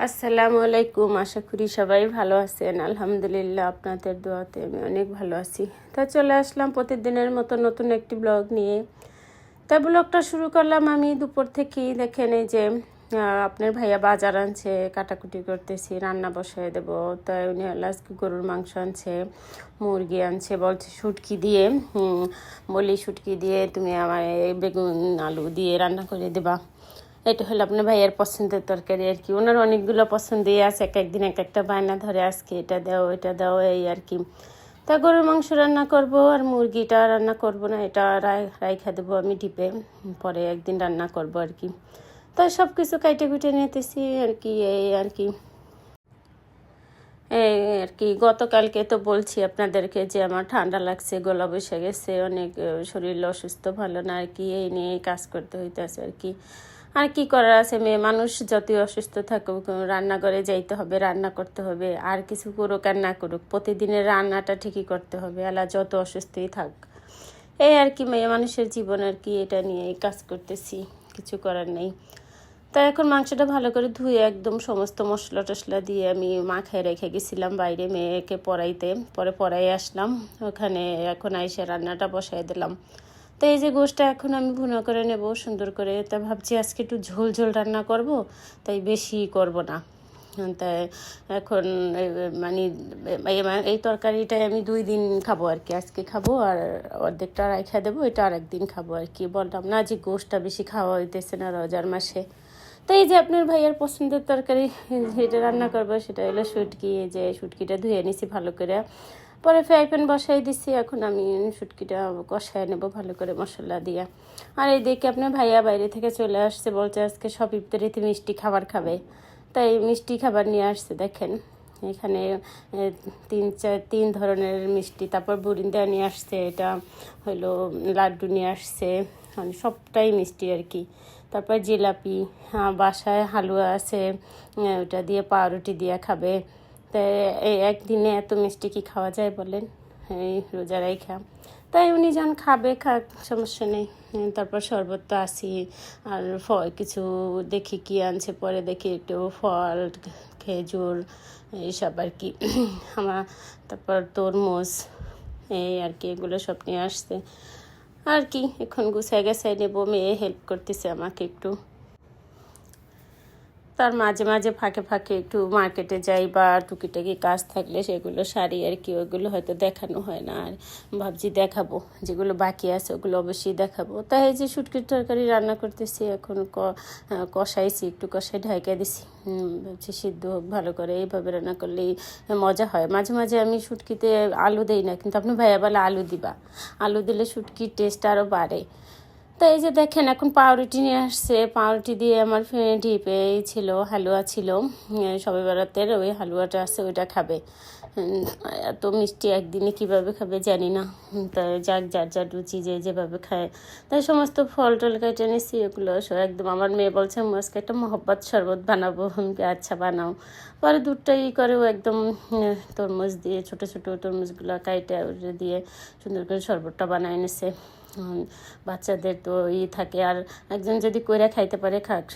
আসসালামু আলাইকুম, আশা করি সবাই ভালো আছেন। আলহামদুলিল্লাহ, আপনাদের দোয়াতে আমি অনেক ভালো আছি। তা চলে আসলাম প্রতিদিনের মতো নতুন একটি ব্লগ নিয়ে। তা ব্লগটা শুরু করলাম আমি দুপুর থেকেই। দেখেন এই যে আপনার ভাইয়া বাজার আনছে, কাটাকুটি করতেছি, রান্না বসায় দেব। তাই উনি আজকে গরুর মাংস আনছে, মুরগি আনছে, বলছে শুটকি দিয়ে বলি শুটকি দিয়ে তুমি আমার বেগুন, আলু দিয়ে রান্না করে দেবা। এটা হলো আপনার ভাইয়ের পছন্দের তরকারি আর কি। ওনার অনেকগুলো পছন্দই আছে, এক একদিন এক একটা বায়না ধরে আজকে এটা দাও এটা দাও, এই আর কি। তা গরুর মাংস রান্না করব আর মুরগিটা রান্না করব না, এটা রাই, রাইখা দেবো আমি ডিপে, পরে একদিন রান্না করব আর কি। তাই সব কিছু কাইটে কুটে নিতেছি আর কি, এই আর কি। এই আর কি, গতকালকে তো বলছি আপনাদেরকে যে আমার ঠান্ডা লাগছে, গলা বসে গেছে, অনেক, শরীর অসুস্থ, ভালো না আর কি, এই নিয়ে কাজ করতে হইতেছে আর কি। আর কি করার আছে? মেয়ে মানুষ যতই অসুস্থ থাকুক, রান্নাঘরে যাইতে হবে, রান্না করতে হবে, আর কিছু করুক আর না করুক, প্রতিদিনের রান্নাটা ঠিকই করতে হবে। আলা যত অসুস্থই থাক এই আর কি, মেয়ে মানুষের জীবন আর কি, এটা নিয়ে কাজ করতেছি, কিছু করার নেই। তা এখন মাংসটা ভালো করে ধুয়ে একদম সমস্ত মশলা টশলা দিয়ে আমি মাখায় রেখে গেছিলাম বাইরে মেয়েকে পড়াইতে। পরে পড়াই আসলাম, ওখানে এখন আইসে রান্নাটা বসাই দিলাম। তো এই যে গোষ্ঠটা এখন আমি ভুনা করে নেব, সুন্দর করে। তা ভাবছি আজকে একটু ঝোল ঝোল রান্না করব, তাই বেশি করব না। তাই এখন মানে এই- তরকারিটাই আমি দুই দিন খাব আর কি। আজকে খাব আর অর্ধেকটা রাখা দেবো, এটা আর একদিন খাব আর কি। বললাম, না যে গোষ্ঠটা বেশি খাওয়া হইতেছে না রোজার মাসে। তো এই যে আপনার ভাইয়ার পছন্দের তরকারি যেটা রান্না করব, সেটা হলো শুটকি, এই যে শুটকিটা ধুয়ে নিছি ভালো করে। পরে ফ্রাই প্যান বসাই দিছি, এখন আমি শুটকিটা কষায় নেব ভালো করে মশলা দিয়ে। আর এই দেখে আপনার ভাইয়া বাইরে থেকে চলে আসছে, বলছে আজকে সব ইফতারিতে মিষ্টি খাবার খাবে। তাই মিষ্টি খাবার নিয়ে আসছে, দেখেন। এখানে তিন চার তিন ধরনের মিষ্টি, তারপর বুরিন্দা নিয়ে আসছে, এটা হলো লাড্ডু নিয়ে আসছে। মানে সবটাই মিষ্টি আর কি। তারপর জিলাপি হ্যাঁ, বাসায় হালুয়া আছে ওটা দিয়ে পাউরুটি দিয়ে খাবে। তাই একদিনে এত মিষ্টি কি খাওয়া যায় বলেন? এই রোজা রাইখা। তাই উনি যখন খাবে খাক সমস্যা নেই। তারপর শরবত তো আসি আর ফল কিছু দেখি কি আনছে পরে দেখি একটু ফল খেজুর এইসব আর কি। আমার তারপর তরমুজ এই আর কি এগুলো সব নিয়ে আসছে। আর কি এখন গুছাই গেছাই নেব মেয়ে হেল্প করতেছে আমাকে একটু। তার মাঝে মাঝে ফাঁকে ফাঁকে একটু মার্কেটে যাই বা টুকিটাকি কাজ থাকলে সেগুলো সারি আর কি ওইগুলো হয়তো দেখানো হয় না। আর ভাবছি দেখাবো, যেগুলো বাকি আছে ওগুলো অবশ্যই দেখাবো। তাই এই যে শুটকির তরকারি রান্না করতেছি, এখন কষাইছি, একটু কষাই ঢাইকা দিছি। ভাবছি সিদ্ধ হোক, ভালো করে এইভাবে রান্না করলেই মজা হয়। মাঝে মাঝে আমি শুটকিতে আলু দেই না, কিন্তু আপনি ভাইয়া বলে আলু দিবা। আলু দিলে শুটকির টেস্ট আরও বাড়ে। তো এই যে দেখেন এখন পাউরুটি নিয়ে আসছে। পাউরুটি দিয়ে আমার ডিপে ছিল হালুয়া ছিল সবে বেড়াতের ওই হালুয়াটা আছে ওইটা খাবে। এত মিষ্টি একদিনে কীভাবে খাবে জানি না। তা যাক যার যার রুচি যে যেভাবে খায়। তাই সমস্ত ফল টল কেটে নিয়েছি এগুলো একদম আমার মেয়ে বলছে "আম্মু, আজকে একটা মহব্বত শরবত বানাবো। আচ্ছা বানাও। পরে দুধটা ই করে ও একদম তরমুজ দিয়ে ছোট ছোট তরমুজগুলো কাইটে দিয়ে সুন্দর করে শরবতটা বানায় নিছে। বাচ্চাদের তো ই থাকে। আর একজন যদি কইরা খাইতে পারে খাক।